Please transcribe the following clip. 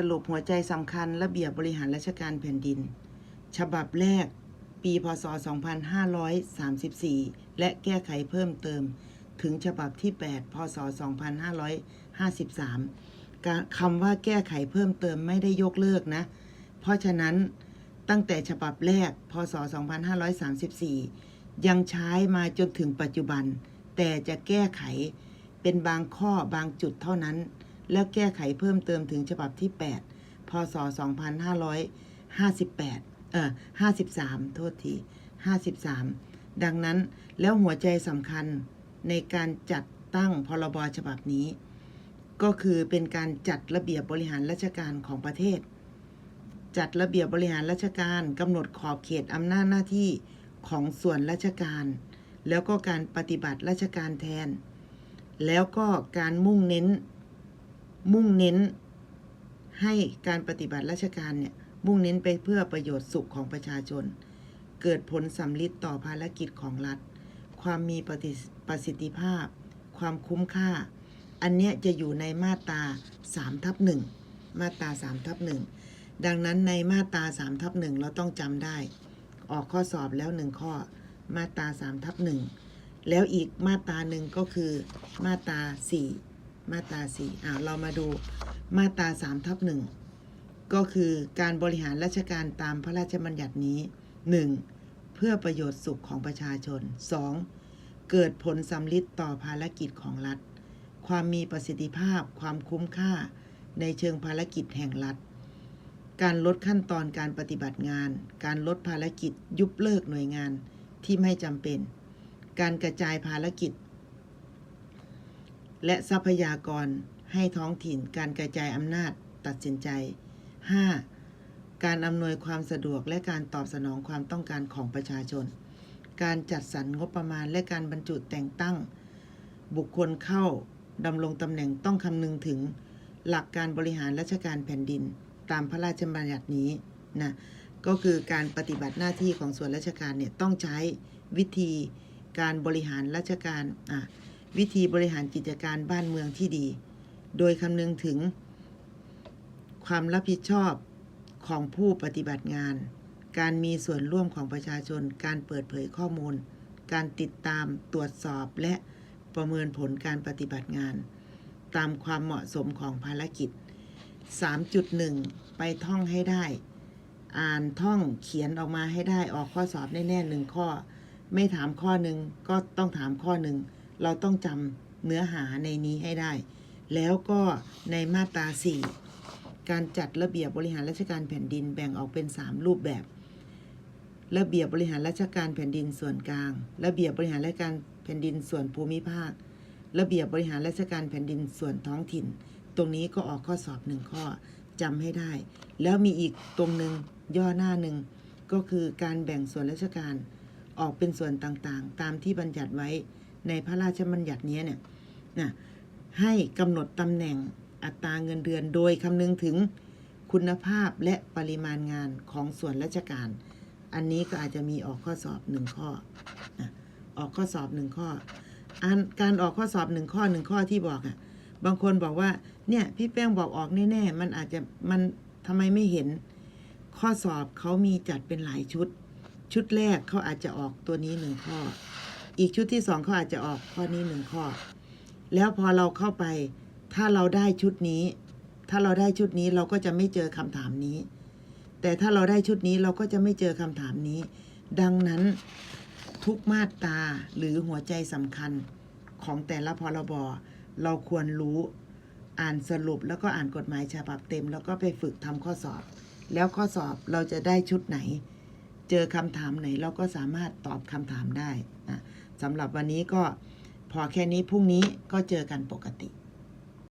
สรุปหัวใจสำคัญระเบียบบริหารราชการแผ่นดิน ฉบับแรก ปีพศ 2534 และแก้ไขเพิ่มเติม ถึงฉบับที่ 8 พศ 2553คำว่าแก้ไขเพิ่มเติมไม่ได้ยกเลิกนะ เพราะฉะนั้นตั้งแต่ฉบับแรก พศ 2534 ยังใช้มาจนถึงปัจจุบัน แต่จะแก้ไขเป็นบางข้อบางจุดเท่านั้น แล้วแก้ไขเพิ่มเติมถึงฉบับที่ 8 พศ 2558 เอ่อ 53 โทษที 53 ดังนั้นแล้วหัวใจสำคัญในการจัดตั้งพรบฉบับนี้ ก็คือเป็นการจัดระเบียบบริหารราชการของประเทศ จัดระเบียบบริหารราชการกำหนดขอบเขตอำนาจหน้าที่ของส่วนราชการ แล้วก็การปฏิบัติราชการแทน แล้วก็การมุ่งเน้น มุ่งเน้นให้การปฏิบัติราชการเนี่ยมุ่งเน้นไปเพื่อประโยชน์สุขของประชาชน เกิดผลสำลิดต่อภารกิจของรัฐ ความมีประสิทธิประสิทธิภาพ ความคุ้มค่า อันเนี้ยจะอยู่ในมาตรา3ทับ1มาตรา3ทับ1ดังนั้นในมาตรา3ทับ1เราต้องจำได้ ออกข้อสอบแล้วหนึ่งข้อ มาตรา3ทับ1แล้วอีกมาตราหนึ่งก็คือมาตรา4 มาตรา4อ่าเรามาดูมาตรา3ทับ1ก็คือการบริหารราชการตามพระราชบัญญัตินี้ 1. เพื่อประโยชน์สุขของประชาชน 2. เกิดผลสำลิดต่อภารกิจของรัฐ ความมีประสิทธิภาพความคุ้มค่าในเชิงภารกิจแห่งรัฐ การลดขั้นตอนการปฏิบัติงาน การลดภารกิจยุบเลิกหน่วยงานที่ไม่จำเป็น การกระจายภารกิจ และทรัพยากรให้ท้องถิ่นการกระจายอำนาจตัดสินใจ 5. การอำนวยความสะดวกและการตอบสนองความต้องการของประชาชน การจัดสรรงบประมาณและการบรรจุแต่งตั้ง บุคคลเข้าดำรงตำแหน่งต้องคำนึงถึง หลักการบริหารราชการแผ่นดิน ตามพระราชบัญญัตินี้นะก็คือการปฏิบัติหน้าที่ของส่วนราชการเนี่ยต้องใช้วิธีการบริหารราชการอะ วิธีบริหารกิจการบ้านเมืองที่ดี โดยคำนึงถึง ความรับผิดชอบของผู้ปฏิบัติงาน การมีส่วนร่วมของประชาชน การเปิดเผยข้อมูล การติดตามตรวจสอบและประเมินผลการปฏิบัติงาน ตามความเหมาะสมของภารกิจ 3.1 ไปท่องให้ได้ อ่านท่องเขียนออกมาให้ได้ออกข้อสอบแน่ๆหนึ่งข้อ ไม่ถามข้อหนึ่งก็ต้องถามข้อหนึ่ง เราต้องจำเนื้อหาในนี้ให้ได้ แล้วก็ในมาตรา 4 การจัดระเบียบบริหารราชการแผ่นดินแบ่งออกเป็น 3 รูปแบบ ระเบียบบริหารราชการแผ่นดินส่วนกลาง ระเบียบบริหารราชการแผ่นดินส่วนภูมิภาค ระเบียบบริหารราชการแผ่นดินส่วนท้องถิ่น ตรงนี้ก็ออกข้อสอบหนึ่งข้อจำให้ได้ แล้วมีอีกตรงหนึ่งย่อหน้าหนึ่งก็คือการแบ่งส่วนราชการออกเป็นส่วนต่างๆ ตามที่บัญญัติไว้ ในพระราชบัญญัตินี้เนี่ยนะให้กำหนดตำแหน่งอัตราเงินเดือนโดยคำนึงถึงคุณภาพและปริมาณงานของส่วนราชการ อันนี้ก็อาจจะมีออกข้อสอบหนึ่งข้อนะออกข้อสอบหนึ่งข้ออันการออกข้อสอบหนึ่งข้อหนึ่งข้อที่บอกอะ่ะ บางคนบอกว่าเนี่ยพี่แป้งบอกออกแน่ๆมันอาจจะมันทำไมไม่เห็น ข้อสอบเขามีจัดเป็นหลายชุด ชุดแรกเขาอาจจะออกตัวนี้หนึ่งข้อ อีกชุดที่สองเขาอาจจะออกข้อนี้หนึ่งข้อ แล้วพอเราเข้าไป ถ้าเราได้ชุดนี้ ถ้าเราได้ชุดนี้เราก็จะไม่เจอคำถามนี้ แต่ถ้าเราได้ชุดนี้เราก็จะไม่เจอคำถามนี้ ดังนั้นทุกมาตราหรือหัวใจสำคัญของแต่ละพรบเราควรรู้อ่านสรุปแล้วก็อ่านกฎหมายฉบับเต็ม แล้วก็ไปฝึกทำข้อสอบ แล้วข้อสอบเราจะได้ชุดไหน เจอคำถามไหนเราก็สามารถตอบคำถามได้นะ สำหรับวันนี้ก็พอแค่นี้พรุ่งนี้ก็เจอกันปกติ